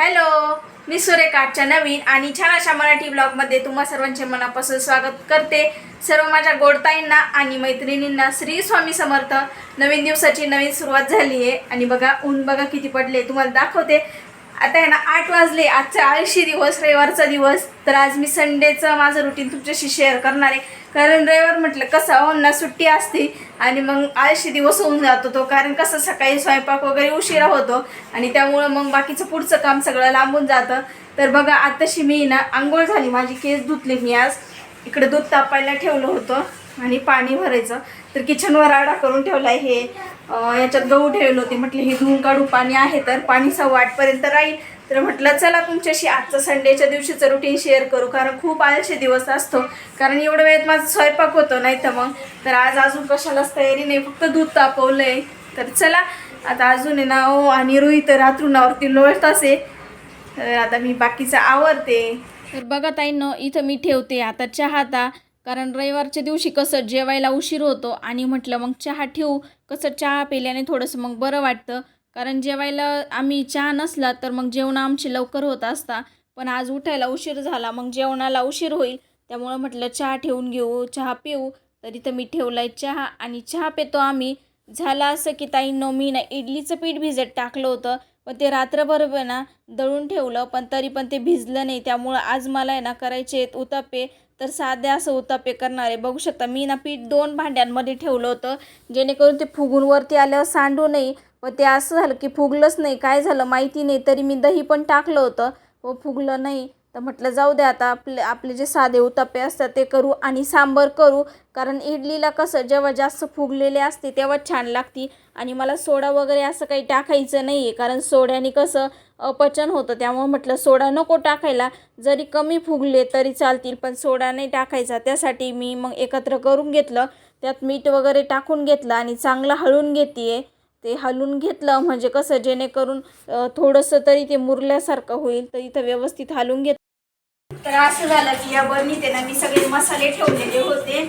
Hello मी सुरेखाच्या नवीन आणि छान अशा मराठी ब्लॉगमध्ये तुम्हा सर्वांचे मनापासून स्वागत करते. सर्व माझ्या गोडताईंना आणि मैत्रिणींना श्री स्वामी समर्थ. नवीन दिवसाची नवीन सुरुवात झाली आहे. आणि बघा ऊन बघा किती पडले तुम्हाला दाखवते. आता आहे ना आठ वाजले आजचा आळशी दिवस रविवारचा दिवस. तर आज मी संडेचं माझं रुटीन तुमच्याशी शेअर करणार आहे. कारण रविवार म्हटलं कसं हो ना सुट्टी असते आणि मग आळशी दिवस होऊन जातो तो कारण कसं सकाळी स्वयंपाक वगैरे उशिरा होतो आणि त्यामुळं मग बाकीचं पुढचं काम सगळं लांबून जातं. तर बघा आताशी मी ना आंघोळ झाली माझी केस धुतले मी आज. इकडे दूध तापायला ठेवलं होतं आणि पाणी भरायचं. तर किचनवर आडा करून ठेवला आहे हे याच्यात गहू ठेवलं होते म्हटलं हे धुवून काढू. पाणी आहे तर पाणी सव्वा आठपर्यंत राहील. तर म्हटलं चला तुमच्याशी आजचं संडेच्या दिवशीचं रुटीन शेअर करू कारण खूप आळशी दिवस असतो. कारण एवढं वेळेत माझा स्वयंपाक होतो नाही तर मग. तर आज अजून कशालाच तयारी नाही फक्त दूध तापवलं आहे तर चला आता अजून आहे ना ओ आणि रुई तर रात्रुणावरती लोळत आहे. तर आता मी बाकीचं आवरते. तर बघा ताईनं इथं मी ठेवते आता चहा आता कारण रविवारच्या दिवशी कसं जेवायला उशीर होतो आणि म्हटलं मग चहा ठेवू. कसं चहा पिल्याने थोडंसं मग बरं वाटतं. कारण जेवायला आम्ही चहा नसला तर मग जेवण आमची लवकर होत असता. पण आज उठायला उशीर झाला मग जेवणाला उशीर होईल. त्यामुळं म्हटलं चहा ठेवून घेऊ चहा पिऊ. तर इथं मी ठेवला आहे चहा आणि चहा पितो आम्ही. झालं असं की ताईंनो मी ना इडलीचं पीठ भिजत टाकलं होतं. पण ते रात्रभर ना दळून ठेवलं. पण तरी पण ते भिजलं नाही. त्यामुळं आज मला आहे ना करायचे आहेत उतापे तर साध्या असं उतापे करणार. आहे बघू शकता मी ना पीठ दोन भांड्यांमध्ये ठेवलं होतं. जेणेकरून ते फुगून वरती आल्यावर सांडू नाही. व ते असं झालं की फुगलंच नाही काय झालं माहिती नाही तरी मी दही पण टाकलं होतं. व फुगलं नाही. तर म्हटलं जाऊ दे आता आपले आपले जे साधे उतापे असतात ते करू आणि सांबर करू. कारण इडलीला कसं जेव्हा जास्त फुगलेले असते तेव्हा छान लागती. आणि मला सोडा वगैरे असं काही टाकायचं नाही आहे कारण सोड्याने कसं अपचन होतं. त्यामुळे म्हटलं सोडा नको टाकायला. जरी कमी फुगले तरी चालतील पण सोडा नाही टाकायचा. त्यासाठी मी मग एकत्र करून घेतलं. त्यात मीठ वगैरे टाकून घेतलं आणि चांगलं हळून घेते ते हलवून घेतलं म्हणजे कसं जेणेकरून थोडंसं तरी ते मुरल्यासारखं होईल तर इथं व्यवस्थित हलवून घेत तर असं झालं की या बरणीत ना मी सगळे मसाले ठेवलेले होते.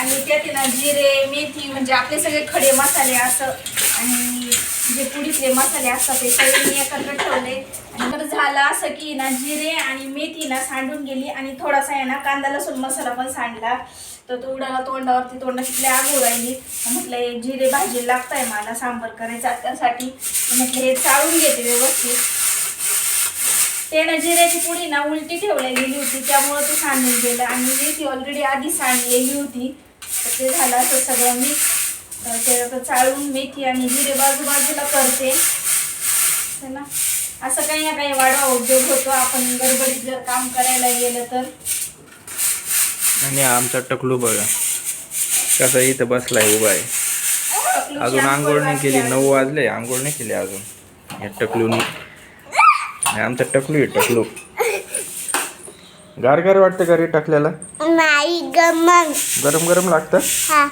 आणि त्यात ना जिरे मेथी म्हणजे आपले सगळे खडे मसाले असं आणि जे पुडीतले मसाले असतात ते सगळे मी एकत्र ठेवले. आणि तर झालं असं की ना जिरे आणि मेथी ना सांडून गेली आणि थोडासा आहे ना कांदा लसूण मसाला पण सांडला. तर तो उडाला तोंडावरती तोंडाची आग राहिली म्हटलं हे जिरे भाजी लागताय मला सांबर करायचा त्यासाठी म्हटलं हे चाळून घेते व्यवस्थित. त्यानं जिऱ्याची पुडी ना उलटी ठेवल्या गेली होती त्यामुळं ते सांडून गेलं. आणि मेथी ऑलरेडी आधी सांडलेली होती. तर ते झालं असं सगळं मी तर ते चाळून मेथी आणि जिरे बाजू बाजूला करते ना असं काही ना काही वाढवा उद्योग होतो. आपण गडबडीत जर काम करायला गेलं तर. आणि आमचा टकलू बघा. कसा इथं बसलाय उभा आहे. अजून आंघोळ नाही केली नऊ वाजले आंघोळ नाही केली अजून. या टकलूनी. आमचा टकलू आहे टकलू. गार गार वाटतं का रे टाकल्याला? नाही गरम गरम लागतं? हा.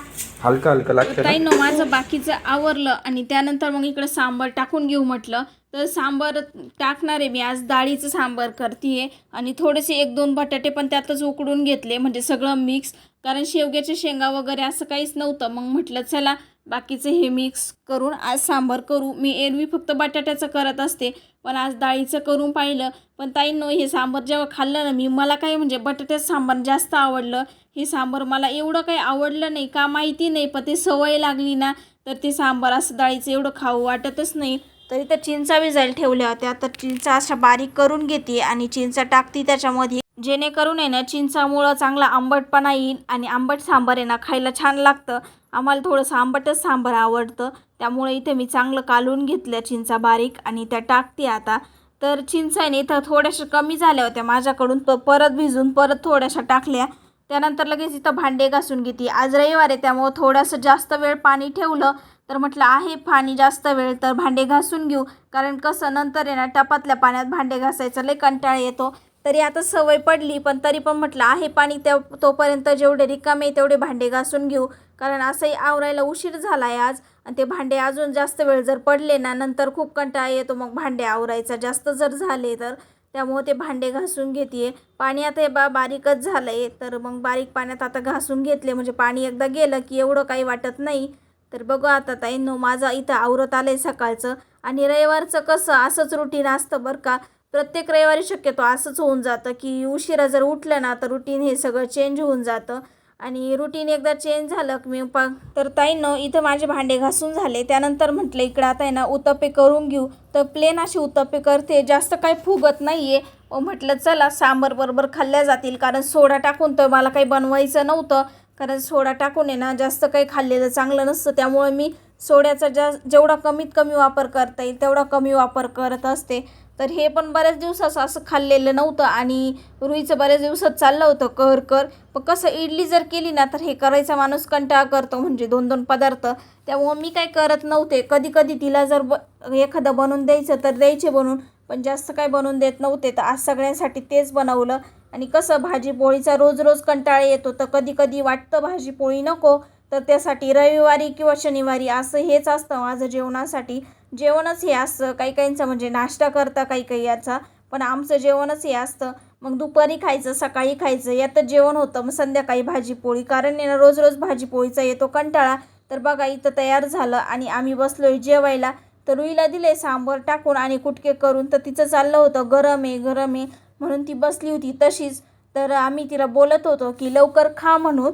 हलका हलका लागतं ताई ना माझं बाकीचं आवरलं आणि त्यानंतर मग इकडं सांबार टाकून घेऊ म्हटलं. तर सांबार टाकणार आहे मी. आज डाळीचं सांबार करते आणि थोडेसे एक दोन बटाटे पण त्यातच उकडून घेतले. म्हणजे सगळं मिक्स कारण शेवग्याच्या शेंगा वगैरे असं काहीच नव्हतं. मग म्हटलं चला बाकीचे हे मिक्स करून आज सांबार करू. मी एरवी फक्त बटाट्याचं करत असते. पण आज डाळीचं करून पाहिलं. पण ताईंनो हे सांबार जेव्हा खाल्लं ना मी मला काय म्हणजे बटाट्याचं सांबार जास्त आवडलं. हे सांबार मला एवढं काही आवडलं नाही का माहिती नाही. पण ते सवय लागली ना तर ते सांबार असं डाळीचं एवढं खाऊ वाटतच नाही. तरी तर चिंचा भिजायला ठेवल्या होत्या. तर चिंचा अशा बारीक करून घेते आणि चिंचा टाकते त्याच्यामध्ये. जेणेकरून आहे ना चिंचामुळं चांगला आंबटपणा येईल आणि आंबट सांबार आहे ना खायला छान लागतं. आम्हाला थोडंसं आंबटच सांबार आवडतं. त्यामुळे इथे मी चांगलं कालून घेतल्या चिंचा बारीक आणि त्या टाकते आता. तर चिंचा आहे ना इथं थोड्याशा कमी झाल्या होत्या माझ्याकडून. प परत भिजून परत थोड्याशा टाकल्या. त्यानंतर लगेच इथं भांडे घासून घेते. आज रविवार आहे त्यामुळं थोडंसं जास्त वेळ पाणी ठेवलं. तर म्हटलं आहे पाणी जास्त वेळ तर भांडे घासून घेऊ. कारण कसं नंतर आहे ना टपातल्या पाण्यात भांडे घासायचं लय कंटाळा येतो. तरी आता सवय पडली पण तरी पण म्हटलं आहे पाणी त्या तोपर्यंत जेवढे रिकामे तेवढे भांडे घासून घेऊ. कारण असंही आवरायला उशीर झाला आहे आज आणि ते भांडे अजून जास्त वेळ जर पडले ना नंतर खूप कंटाळा येतो मग भांडे आवरायचा जास्त जर झाले तर. त्यामुळे ते भांडे घासून घेते पाणी आता हे बा बारीकच झालं आहे तर मग बारीक पाण्यात आता घासून घेतले म्हणजे पाणी एकदा गेलं की एवढं काही वाटत नाही. तर बघू आता ताई नो माझा इथं आवरत आलं आहे सकाळचं आणि रविवारचं कसं असंच रुटीन असतं बरं का. प्रत्येक रविवारी शक्यतो असंच होऊन जातं की उशिरा जर उठलं ना तर रुटीन हे सगळं चेंज होऊन जातं. आणि रुटीन एकदा चेंज झालं की मी पा तर ताईनं इथं माझे भांडे घासून झाले. त्यानंतर म्हटलं इकडं आता आहे ना उत्तप्पे करून घेऊ. तर प्लेन अशी उत्तप्पे करते. जास्त काही फुगत नाही आहे व म्हटलं चला सांबर बरोबर खाल्ल्या जातील. कारण सोडा टाकून तर मला काही बनवायचं नव्हतं. कारण सोडा टाकून आहे ना जास्त काही खाल्लेलं चांगलं नसतं. त्यामुळे मी सोड्याचा जा जेवढा कमीत कमी वापर करता येईल तेवढा कमी वापर करत असते. तर हे पण बऱ्याच दिवसाचं असं खाल्लेलं नव्हतं आणि रुईचं बऱ्याच दिवसात चाललं होतं कर कर. पण कसं इडली जर केली ना तर हे करायचा माणूस कंटाळा करतो म्हणजे दोन दोन पदार्थ. त्यामुळं मी काय करत नव्हते. कधी कधी तिला जर ब एखादं बनवून द्यायचं तर द्यायचे बनवून. पण जास्त काय बनवून देत नव्हते. तर आज सगळ्यांसाठी तेच बनवलं. आणि कसं भाजी पोळीचा रोज रोज कंटाळा येतो. तर कधी कधी वाटतं भाजी पोळी नको तर त्यासाठी रविवारी किंवा शनिवारी असं हेच असतं माझं जेवणासाठी. जेवणच हे असतं. काही काहींचं म्हणजे नाश्ता करता काही काही याचा. पण आमचं जेवणच हे असतं. मग दुपारी खायचं सकाळी खायचं यातच जेवण होतं. मग संध्याकाळी भाजीपोळी. कारण ना रोज रोज भाजीपोळीचा येतो कंटाळा. तर बघा इथं तयार झालं आणि आम्ही बसलोय जेवायला. तर रुईला दिले सांबर टाकून आणि कुटके करून. तर तिचं चाललं होतं गरम आहे गरम आहे. म्हणून ती बसली होती तशीच. तर आम्ही तिला बोलत होतो की लवकर खा म्हणून.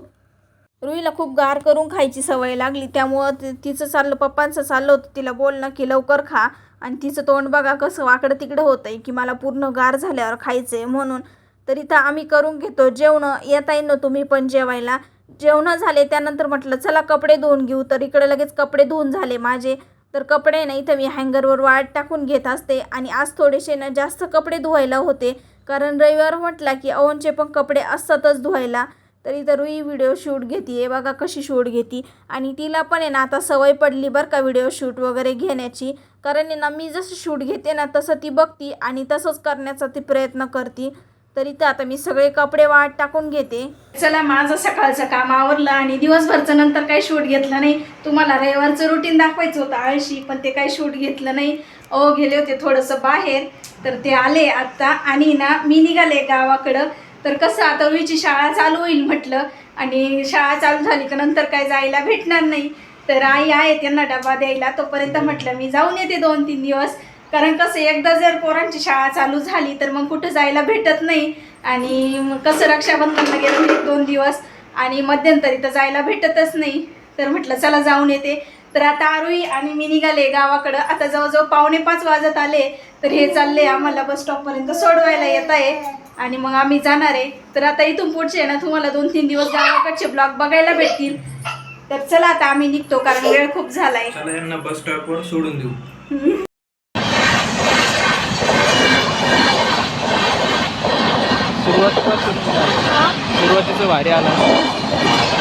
रुईला खूप गार करून खायची सवय लागली. त्यामुळं तिचं चाललं पप्पांचं चाललं होतं. तिला बोलणं की लवकर खा. आणि तिचं तोंड बघा कसं वाकडं तिकडं होतं आहे की मला पूर्ण गार झाल्यावर खायचं आहे म्हणून. तर इथं आम्ही करून घेतो. जेवणं येता येईन तुम्ही पण जेवायला. जेवणं झाले त्यानंतर म्हटलं चला कपडे धुवून घेऊ. तर इकडे लगेच कपडे धुवून झाले माझे. तर कपडे ना इथं मी हँगरवर वाळत टाकून घेत असते. आणि आज थोडेसे ना जास्त कपडे धुवायला होते. कारण रविवार म्हटला की अवनचे पण कपडे असतातच धुवायला. तर इथं रुई व्हिडिओ शूट घेते. बघा कशी शूट घेते. आणि तिला पण आहे ना आता सवय पडली बरं का व्हिडिओ शूट वगैरे घेण्याची. कारण आहे ना मी जसं शूट घेते ना तसं ती बघती आणि तसंच करण्याचा ती प्रयत्न करते. तर इथं आता मी सगळे कपडे वाट टाकून घेते. चला माझं सकाळचं काम आवरलं आणि दिवसभरचं नंतर काही शूट घेतलं नाही. तुम्हाला रविवारचं रुटीन दाखवायचं होतं आळशी पण ते काही शूट घेतलं नाही. अहो गेले होते थोडंसं बाहेर तर ते आले आत्ता आणि ना मी निघाले गावाकडं. तर कसं आता रुईची शाळा चालू होईल म्हटलं आणि शाळा चालू झाली का नंतर काय जायला भेटणार नाही. तर आई आहे त्यांना डबा द्यायला तोपर्यंत म्हटलं मी जाऊन येते दोन तीन दिवस. कारण कसं एकदा जर पोरांची शाळा चालू झाली तर मग कुठं जायला भेटत नाही. आणि कसं रक्षाबंधनला गेलं एक दोन दिवस आणि मध्यंतरी तर जायला भेटतच नाही. तर म्हटलं चला जाऊन येते. तर आता आरुई आणि मी निघाले गावाकडं. आता जवळजवळ पावणे पाच वाजत आले तर हे चालले आम्हाला बस स्टॉपपर्यंत सोडवायला येत आहे. आणि मग आम्ही जाणार आहे. तर आता इथून पुढचे आहे ना तुम्हाला दोन तीन दिवस गावाकडचे ब्लॉग बघायला भेटतील. तर चला आता आम्ही निघतो कारण वेळ खूप झालाय. चला यांना बस स्टॉपवर सोडून देऊ. सुरुवातीचं भारी आला.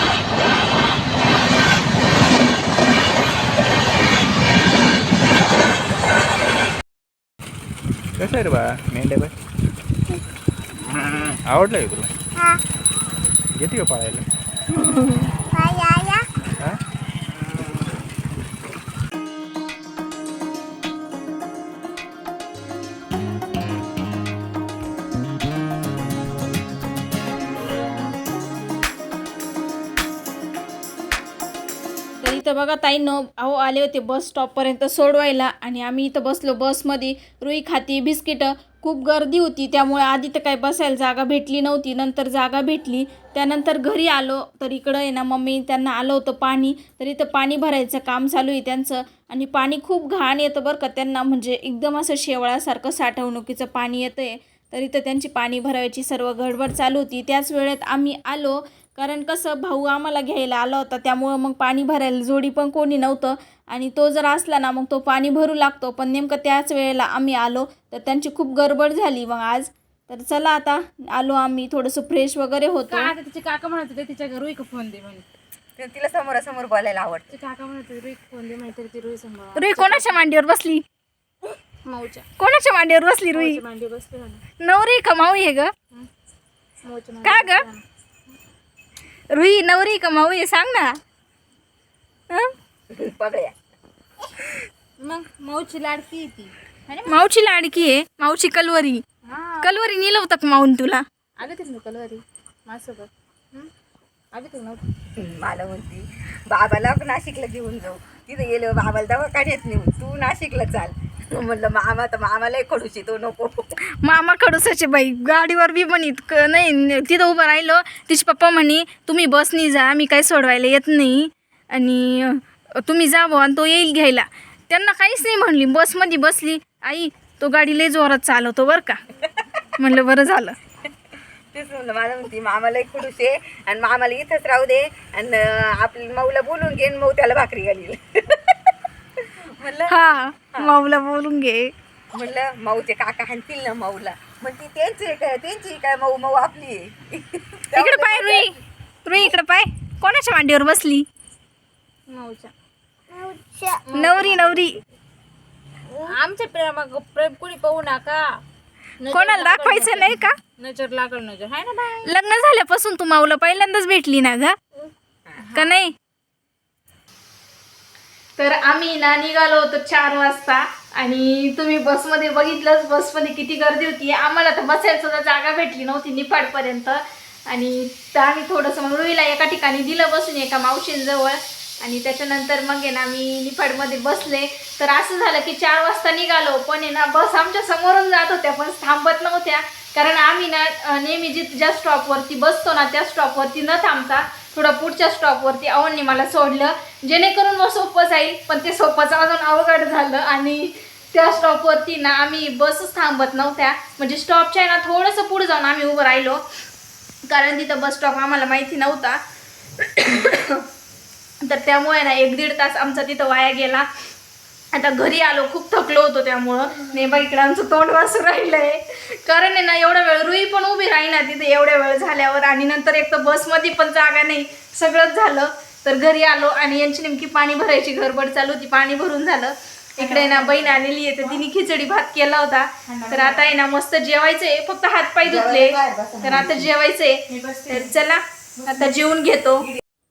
कसं आहे रे बा मेंढ्या बाय आवडलं का तुला येते का पाळायला इथं बघा ताईनं अहो आले होते बस स्टॉपपर्यंत सोडवायला आणि आम्ही इथं बसलो बसमध्ये रुई खाती बिस्किटं खूप गर्दी होती. त्यामुळे आधी तर काही बसायला जागा भेटली नव्हती. नंतर जागा भेटली. त्यानंतर घरी आलो. तर इकडं आहे ना मम्मी त्यांना आलं होतं पाणी. तर इथं पाणी भरायचं काम चालू आहे त्यांचं. आणि पाणी खूप घाण येतं बरं का त्यांना. म्हणजे एकदम असं शेवळासारखं साठवणुकीचं पाणी येतं आहे तर इथं त्यांची पाणी भरायची सर्व गडबड चालू होती. त्याच वेळेत आम्ही आलो. कारण कसं भाऊ आम्हाला घ्यायला आला होता त्यामुळं मग पाणी भरायला जोडी पण कोणी नव्हतं. आणि तो जर असला ना मग तो पाणी भरू लागतो. पण नेमकं त्याच वेळेला आम्ही आलो तर त्यांची खूप गडबड झाली मग आज. तर चला आता आलो आम्ही थोडंसं फ्रेश वगैरे होतो. आता तिचे काका म्हणत होते तिच्या घरी रुईक फोन दे म्हणून ते तिला समोरासमोर बोलायला आवडतं. तिचे काका म्हणत होते रुईक फोन दे माहिती ती रुई समोर रुई कोणाच्या मांडीवर बसली? माऊच्या. कोणाच्या मांडीवर बसली रुई? माऊच्या मांडी बसते ना नवरी का माऊ आहे ग? का ग? रुई नवरी का माऊ आहे? सांग ना. हं? मग माऊची लाडकी आहे ती. है ना? माऊची लाडकी आहे. माऊची कलवरी. हा. कलवरी नेलं होतं का माऊन तुला. आले ते ना कलवरी? माझ्यासोबत. हं? आले नव्हतं मला म्हणती बाबाला नाशिकला घेऊन जाऊ. तिथे गेलो बाबाला दवाखान्यात नेऊ. तू नाशिकला चाल. म्हणलं मामा तर मामाला खडूशी तो नको. मामा खडूसाचे बाई गाडीवर बी म्हणीत क नाही तिथं उभं राहिलो तिचे पप्पा म्हणे तुम्ही बसनी जा मी काही सोडवायला येत नाही. आणि तुम्ही जा बुवा आणि तो येईल घ्यायला. त्यांना काहीच नाही म्हणली बसमध्ये बसली आई तो गाडी लय जोरात चालवतो बरं का. म्हणलं बरं झालं. तेच म्हणलं मला म्हणते मामाला खडूशे आणि मामाला इथंच राहू दे आणि आपल्या माऊला बोलून घे आणि मऊ त्याला भाकरी घालील. म्हणलं हा माऊला बोलून घे. म्हणलं माऊचे काका हाणतील ना माऊला. म्हणते त्यांची काय त्यांची काय माऊ माऊ आपली आहे. इकडे पाय रुई. रुई इकडे पाय. कोणाच्या मांडीवर बसली? माऊच्या. नवरी नवरी. आमच्या प्रेमा प्रेम कुणी पाहू नका. नजर कोणाला लागल दाखवायचं नजर. नाही का? नजर. लागल नजर. हाय ना बाय लग्न झाल्यापासून तू माऊला पहिल्यांदाच भेटली ना ग? का नाही? तर आम्ही ना निघालो होतो चार वाजता आणि तुम्ही बसमध्ये बघितलंच बसमध्ये किती गर्दी होती. आम्हाला तर बसायला सुद्धा जागा भेटली नव्हती निफाडपर्यंत. आणि तर आम्ही थोडंसं मग रुईला एका ठिकाणी दिलं बसून एका मावशींजवळ. आणि त्याच्यानंतर मग आहे ना आम्ही निफाडमध्ये बसले. तर असं झालं की चार वाजता निघालो. पण आहे ना बस आमच्या समोरून जात होत्या पण थांबत नव्हत्या. कारण आम्ही ना नेहमी जी ज्या स्टॉपवरती बसतो ना त्या स्टॉपवरती न थांबता थोडं पुढच्या स्टॉपवरती आवडणी मला सोडलं. जेणेकरून मग सोपं जाईल. पण ते सोपंचं अजून अवघड झालं आणि त्या स्टॉपवरती ना आम्ही बसच थांबत नव्हत्या. म्हणजे स्टॉपच्या आहे ना थोडंसं पुढे जाऊन आम्ही उभं राहिलो. कारण तिथं बस स्टॉप आम्हाला माहिती नव्हता. तर त्यामुळे ना एक दीड तास आमचा तिथं वाया गेला. आता घरी आलो खूप थकलो होतो त्यामुळं. नाही बा आमचं तोंड वाचून राहिलंय. कारण आहे ना एवढा वेळ रुई पण उभी राही ना तिथे एवढ्या वेळ झाल्यावर. आणि नंतर एक तर बसमध्ये पण जागा नाही सगळंच झालं. तर घरी आलो आणि यांची नेमकी पाणी भरायची गडबड चालू होती पाणी भरून झालं. इकडे ना बहीण आलेली आहे तर तिने खिचडी भात केला होता. तर आता आहे ना मस्त जेवायचंय. फक्त हात पाय धुतले. तर आता जेवायचंय. तर चला आता जेवून घेतो.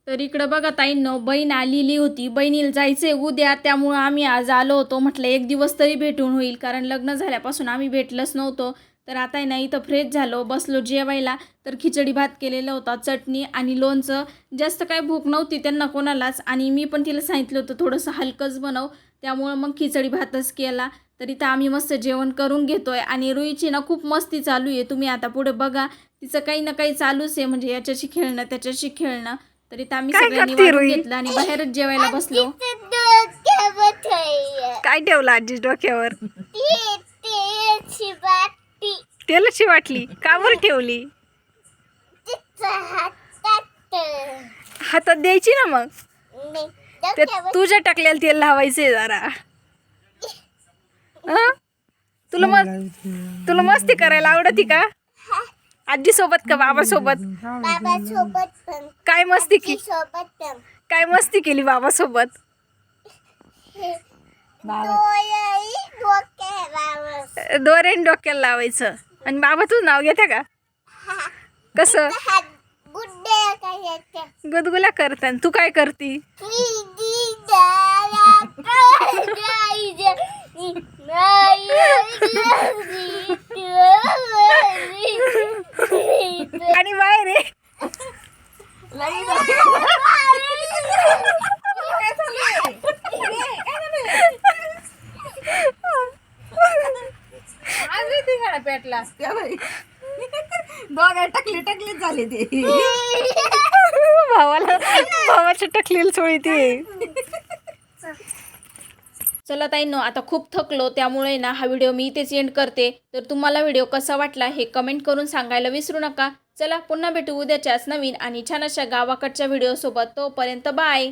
तर इकडं बघा ताईंनो बहीण आलेली होती. बहिणीला जायचंय उद्या त्यामुळं आम्ही आज आलो होतो. म्हटलं एक दिवस तरी भेटून होईल कारण लग्न झाल्यापासून आम्ही भेटलंच नव्हतो. तर आता आहे ना इथं फ्रेश झालो बसलो जेवायला. तर खिचडी भात केलेला होता चटणी आणि लोणचं. जास्त काय भूक नव्हती त्यांना कोणालाच. आणि मी पण तिला सांगितलं होतं थोडंसं हलकंच बनव. त्यामुळं मग खिचडी भातच केला. तर इथं आम्ही मस्त जेवण करून घेतोय. आणि रुईची ना खूप मस्ती चालू आहे. तुम्ही आता पुढे बघा. तिचं काही ना काही चालूच आहे. म्हणजे याच्याशी खेळणं त्याच्याशी खेळणं. तर इथं आम्ही सगळ्यांनी वाढून घेतलं आणि बाहेरच जेवायला बसलो. काय ठेवलं आजी डोक्यावर? तेलाची वाटली का बरं ठेवली? हातात द्यायची ना मग? ते तुझ्या टाकलेलं तेल लावायचंय जरा. हं? तुला मस्त तुला मस्ती करायला आवडती का? आजी सोबत का बाबा सोबत बाबा सोबत पण. काय मस्ती की सोबत पण. काय मस्ती केली बाबा सोबत दोऱ्याने डोक्याला लावायचं. आणि बाबा तुझं नाव घेते का? कसं? गुदगुल्या करतात तू काय करती? आणि बाहेर घरा पेटला दोघा टकले टकले झाले ते भावाला भावाच्या टकलेल सोळी ती चला ताई ताईंनो आता खूप थकलो त्यामुळे ना हा व्हिडिओ मी इथेच एंड करते. तर तुम्हाला व्हिडिओ कसा वाटला हे कमेंट करून सांगायला विसरू नका. चला पुन्हा भेटू उद्याच्याच नवीन आणि छान अशा गावाकडच्या व्हिडिओसोबत. तोपर्यंत बाय!